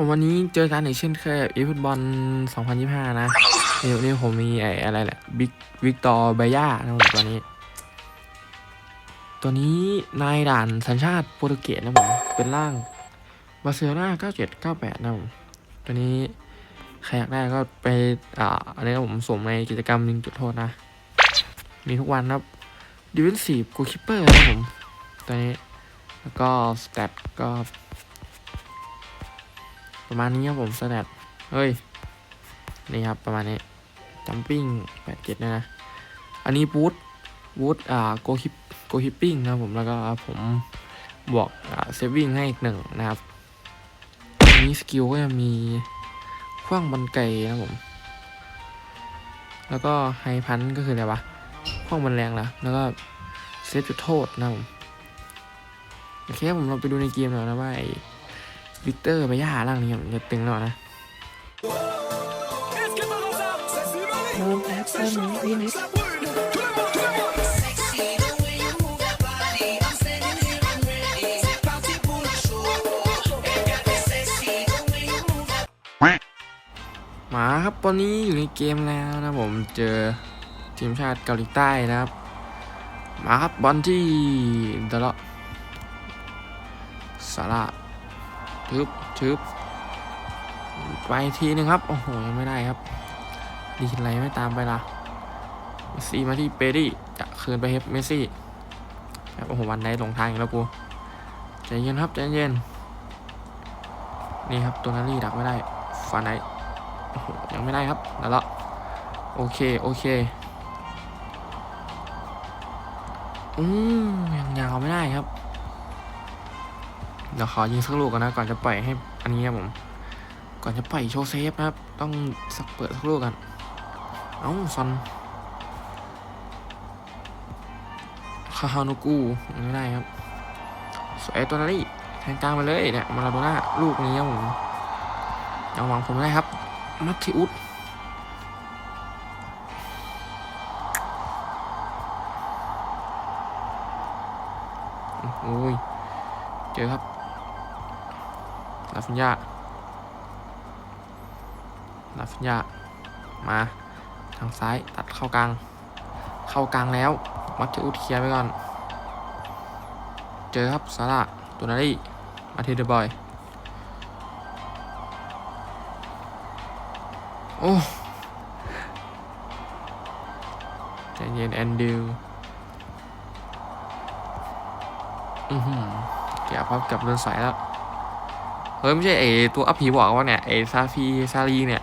ผมวันนี้เจอกันอีกเช่นเคยอีฟุตบอล 2025 นะนี่นี่ผมมีไอ้อะไรแหละบิ๊กวิกตอร์ไบย่านะผมตัวนี้ ตัวนี้นายด่านสัญชาติโปรตุเกสนะผม เป็นร่างบาร์เซโลนา9798 นะผม ตัวนี้ใครอยากได้ก็ไปอ่าอันนี้ผมส่งในกิจกรรมยิงจุดโทษนะ มีทุกวันนะครับดิวินซีฟกูคิปเปอร์นะผม ตัวนี้ แล้วก็สเตตก็ ประมาณนี้ครับผมสแตทเฮ้ย นี่ครับประมาณนี้จัมปิ้งแปดเจ็ดนะนะ อันนี้บูทบูทอ่าโกฮิปโกฮิปปิ้งนะผมแล้วก็ผมบวกอ่าเซฟวิ่งให้อีกหนึ่งนะครับอันนี้สกิลก็จะมีขว้างบันไกนะผม แล้วก็ไฮพันก็คืออะไรวะขว้างบันแรงละแล้วก็เซฟจุดโทษนะผมโอเคผมเราไปดูในเกมหน่อยนะว่าไอ วิเตอร์ไปย่าล่างนี้ครับจะตึงแล้วนะโดนแอปเปิลรีมิกมาครับตอนนี้อยู่ในเกมแล้วนะผมเจอทีมชาติเกาหลีใต้นะครับ มาครับบอลที่เดละสาระ ทึบทึบไปทีนึงครับ โอ้โห ยังไม่ได้ครับ ดีอะไรไม่ตามไปละเมสซี่มาที่เปดี้จะคืนไปเฮฟเมสซี่ครับโอ้โห วันได้ลงทางอีกแล้วกู ใจเย็นครับ ใจเย็น นี่ครับ ตัวนารี่ดักไม่ได้ฟันไหนโอ้โห ยังไม่ได้ครับนั่นละโอเค โอเค อืมยังยาวไม่ได้ครับ เดี๋ยวขอยิงสักลูกก่อนนะ ก่อนจะปล่อยให้อันนี้ครับผม ก่อนจะปล่อยโชว์เซฟนะครับ ต้องสักเปิดสักลูกกัน เอ้าซอนคาฮานุกูไม่ได้ครับสวยตัวนั้นนี่แทงกลางมาเลยเนี่ยมาลาโดน่าลูกนี้ครับผมยังหวังผมไม่ได้ครับ มัตติอุสโอ้ย เจอครับ ลาฟินยาลาฟินยามาทางซ้ายตัดเข้ากลาง เข้ากลางแล้วมัตติอุสเคลียร์ไปก่อน เจอครับซาร่าตัวนารีมาเทเดบอย โอ้ใจเย็นแอนดิวอือหือเกี่ยวครับกับเดินสายแล้ว เฮ้ยไม่ใช่ไอตัวอัพผีบอกว่าเนี่ยไอซาฟีซาลีเนี่ย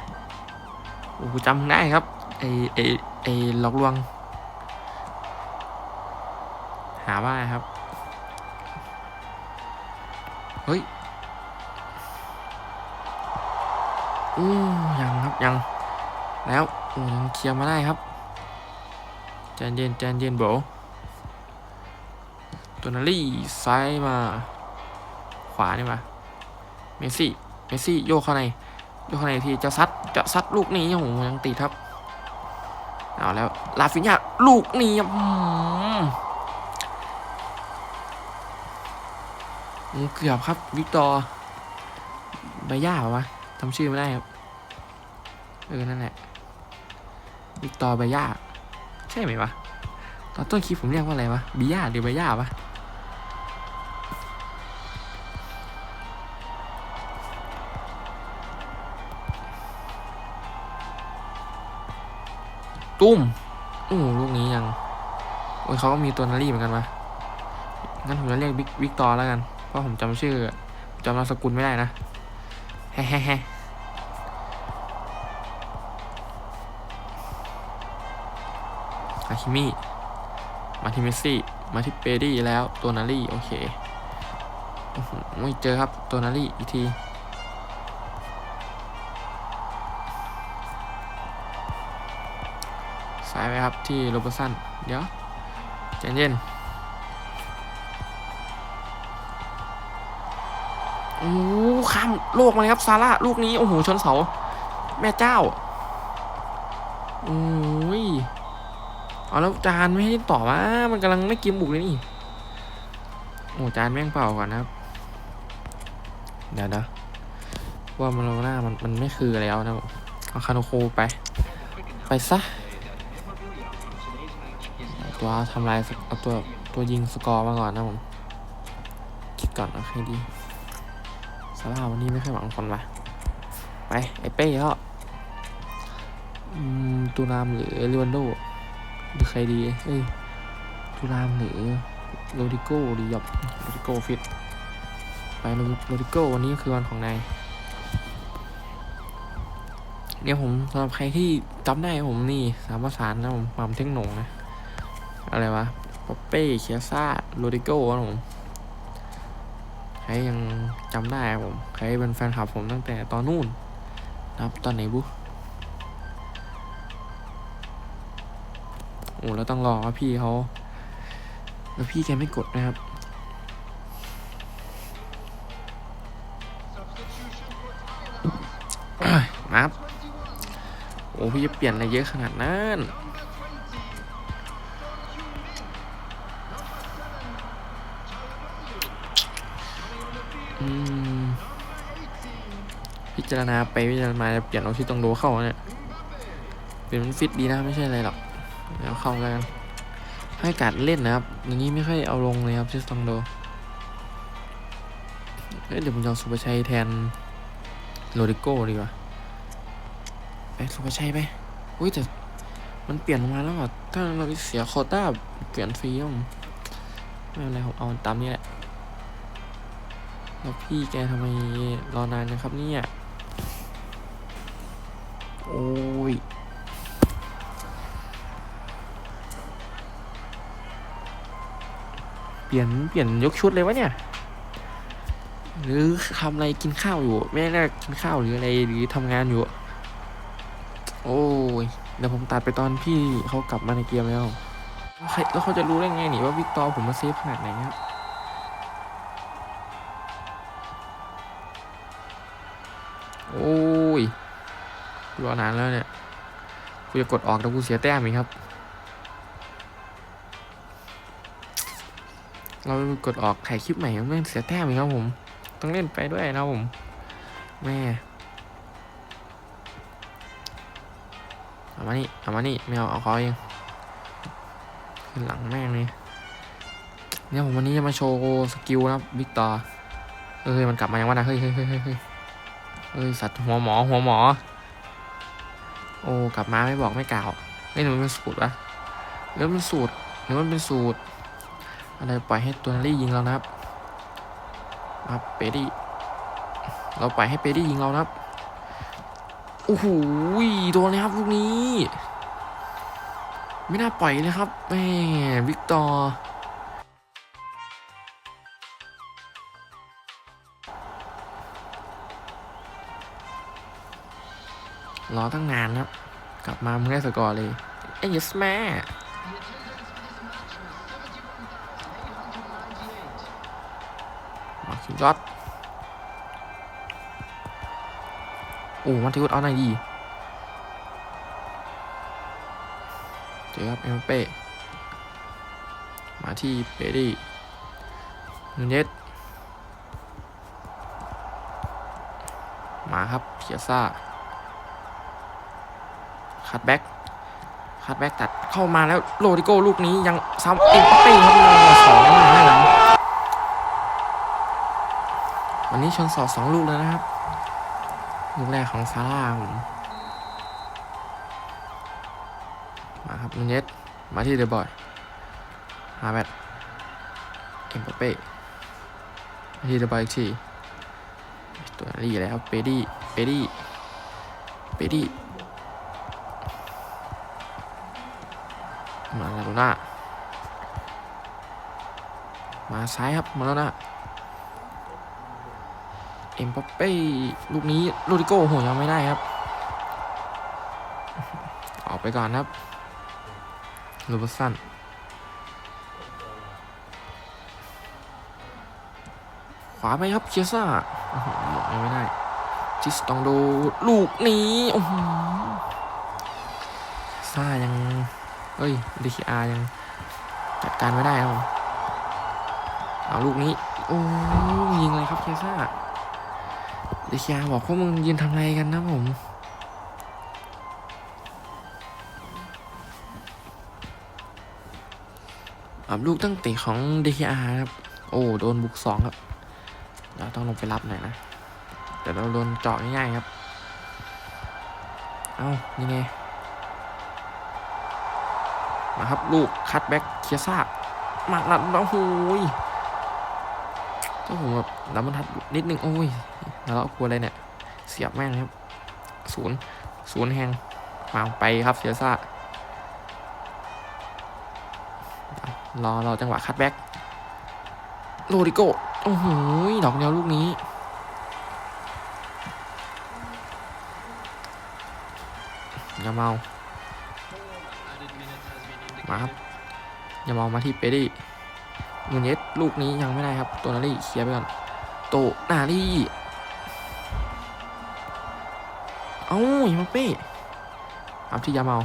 โอ้จำได้ครับไอไอไอหลอกลวง หาว่าครับ เฮ้ยอู้ยังครับยัง แล้วโอ้ยังเคลียร์มาได้ครับใจเย็นใจเย็นโบตัวนารี่ซ้ายมา ขวานี่มา เมสซี่ เมสซี่โยกเข้าใน โยกเข้าในทีจะซัด จะซัดลูกนี้โอ้โหยังติดครับ เอาแล้วลาฟินยาลูกนี้เกือบครับ วิกตอร์ใบย่าเหรอวะจำชื่อไม่ได้ครับเออนั่นแหละวิกตอร์ไบย่า ใช่ไหมวะ ตอนต้นคลิปผมเรียกว่าอะไรวะบิย่าหรือไบย่าวะ ตุ้มโอ้ลูกนี้ยังโอ้ยเขาก็มีตัวนารีเหมือนกันวะงั้นผมจะเรียกวิกวิกตอร์แล้วกัน เพราะผมจำชื่อจำนามสกุลไม่ได้นะแฮ่แฮ่แฮ่อาคิมิมาที่เมสซี่ มาที่เปดี้แล้ว ตัวนารีโอเคโอ้โหไม่เจอครับ ตัวนารีอีกทีายไปครับที่โรเบอร์สัน เดี๋ยวใจเย็นโอ้หข้ามโลกมาเลยครับซาร่าลูกนี้ โอ้โห ชนเสา แม่เจ้า โอ้ยเอาแล้วจานไม่ให้ต่อวะมันกำลังไม่กินบุกเลยนี่ โอ้จานแม่งเปล่าก่อนนะครับ เดี๋ยวนะว่ามาโลน่ามันมันไม่คืออะไรแล้วนะเอาคาโนโคไป ไปซะ ตัวทำลายเอาตัวตัวยิงสกอร์มาก่อนนะผม คิดก่อนเอาใครดีซาร่าวันนี้ไม่ค่อยหวังคนว่ะไป ไอเป้ก็อืมตูรามหรือลิวันโดหรือใครดี เอ้ยตูรามหรือโรดิโก้ดีหยอบโรดิโก้ฟิต ไปโรดิโก้วันนี้คือวันของนายเดี๋ยวผมสำหรับใครที่จำได้ผมนี่สามประสานนะผมความเท่งหนงนะ อะไรวะปอเป้เคียซ่าโรดิโก้นะผมใครยังจำได้ครับผม ใครเป็นแฟนคลับผมตั้งแต่ตอนนู่นนะครับตอนไหนบุโอ้แล้วต้องรอว่าพี่เขาแล้วพี่แกไม่กดนะครับมาครับโอ้พี่จะเปลี่ยนอะไรเยอะขนาดนั้น พิจารณาไปพิจารณามาเปลี่ยนเอาที่ตองดูเข้าเนี่ยเปลี่ยนมันฟิตดีนะไม่ใช่อะไรหรอกแล้วเข้าแล้วกันให้การเล่นนะครับ อย่างนี้ไม่ค่อยเอาลงเลยครับที่ต้องโดเอ้ยเดี๋ยวผมจะสุภาชัยแทนโรดิโก้ดีกว่าไปสุภาชัยไป อุ้ยแต่มันเปลี่ยนมาแล้วอะถ้าเราเสียโควต้าเปลี่ยนฟรีอะผมไม่เป็นไรผมเอาตามนี้แหละ แล้วพี่แกทำไมรอนานนะครับเนี่ย โอ้ย เปลี่ยนเปลี่ยนยกชุดเลยวะเนี่ย หรือทำอะไรกินข้าวอยู่ ไม่แน่ากินข้าวหรืออะไรหรือทำงานอยู่ โอ้ย เดี๋ยวผมตัดไปตอนพี่เขากลับมาในเกมแล้ว แล้วใครแล้วเขาจะรู้ได้ไงนี่ว่าวิกตอร์ผมมาเซฟขนาดไหนครับ รอนานแล้วเนี่ย กูจะกดออกแต่กูเสียแต้มอีกครับ เรากดออกถ่ายคลิปใหม่มันไม่เสียแต้มอีกครับผม ต้องเล่นไปด้วยนะผมแม่เอามานี่เอามานี่ไม่เอาเอาเขาเองขึ้นหลังแม่งเลยเนี่ยผมวันนี้จะมาโชว์สกิลนะครับวิกตอร์เอ้ยมันกลับมายังวะนะเฮ้ยเฮ้ยเฮ้ยเฮ้ยเฮ้ยสัตว์หัวหมอหัวหมอ โอ้กลับมาไม่บอกไม่กล่าวเฮ้ยหนูมันเป็นสูตรวะหรือมันสูตรหรือมันเป็นสูตร อะไรปล่อยให้ตัวนารี่ยิงเรานะครับครับเปดี้เราปล่อยให้เปดี้ยิงเรานะครับโอ้โหโดนเลยครับลูกนี้ ไม่น่าปล่อยเลยครับแหมวิกตอร์ รอตั้งนานครับ กลับมามึงได้สกอร์เลยเอ้ยสแม่มาคิวยอดโอ้มาทิวเอาหนดีเจอครับเอ็มเป้มาที่เปดี้นูเนสมาครับเพียซ่า คัดแบ็กคัดแบ็กตัดเข้ามาแล้วโรดิโก้ลูกนี้ยังซ้ำเอ็มเป้ครับสองนะครับผมวันนี้ชนสองสองลูกแล้วนะครับลูกแรกของซาร่าครับผมมาครับนูเนสมาที่เดอะบอยฮาแมดเอ็มเป้มาที่เดอะบอยอีกทีตัวนี้แล้วเปดี้เปดี้เปดี้ มาลาโดน่ามาซ้ายครับมาแล้วนะเอ็มปัปเป้ลูกนี้โรดิโก้โหยังไม่ได้ครับ ออกไปก่อนครับลูบัสันขวาไปครับเชียซ่าโอ้โหยังไม่ได้จิสต้องดูลูกนี้โอ้โหซ่ายัง เอ้ยดีคีอายังจัดการไม่ได้ครับผมเอาลูกนี้ โอ้ยิงเลยครับเคซ่าเดชยาร์บอกพวกมึงยืนทำอะไรกันนะผมอับลูกตั้งเตะของ DKR ครับ โอ้ โดนบุกสองครับ เราต้องลงไปรับหน่อยนะ แต่เราโดนเจาะง่ายๆครับ เอ้ายังไง มาครับ ลูกคัตแบ็กเคียซ่ามาลัดแล้วโอ้ยก็ผมแบบดับมันทัดนิดนึงโอ้ยแล้วกลัวอะไรเนี่ย เสียบแม่งครับศูนย์ศูนย์แหงมาไปครับเคียซ่ารอรอจังหวะคัตแบ็กโรดิโกโอ้โหดอกเดียวลูกนี้อย่าเมา มาครับอย่าเมามาที่เปดี้นูเนสลูกนี้ยังไม่ได้ครับตัวนารี่เคลียร์ไปก่อน โตนารี่เอ้าอย่ามาเป้เอาที่ยาเมา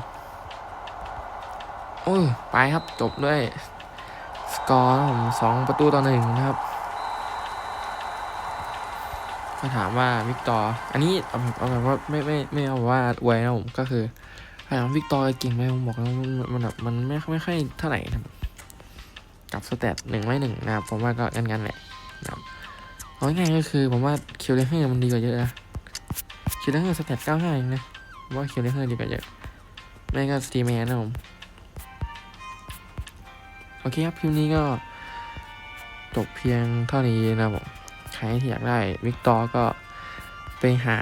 โอ้ยไปครับจบด้วย สกอร์ผมสองประตูต่อหนึ่งนะครับก็ถามว่าวิกตอร์ อันนี้เอาแบบว่าไม่ไม่ไม่เอาว่าอวยนะผมก็คือ ถามว่าวิกตอร์เก่งไหมผมบอกแล้วมันมันแบบมันไม่ไม่ค่อยเท่าไหร่ครับกับสเตตหนึ่งไม่หนึ่งนะครับผมว่าก็งั้นงั้นๆแหละนะครับเอาง่ายๆก็คือผมว่าคิวเลเฮอร์มันดีกว่าเยอะนะคิวเลเฮอร์สเตตเก้าห้าเองนะว่าคิวเลเฮอร์ดีกว่าเยอะไม่ก็สตีแมนนะผมโอเคครับคลิปนี้ก็จบเพียงเท่านี้นะครับผมใครที่อยากได้วิกตอร์ก็ ไปหา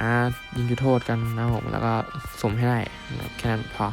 ยิงจุดโทษกันนะผมแล้วก็สมให้ได้แค่นั้นพอ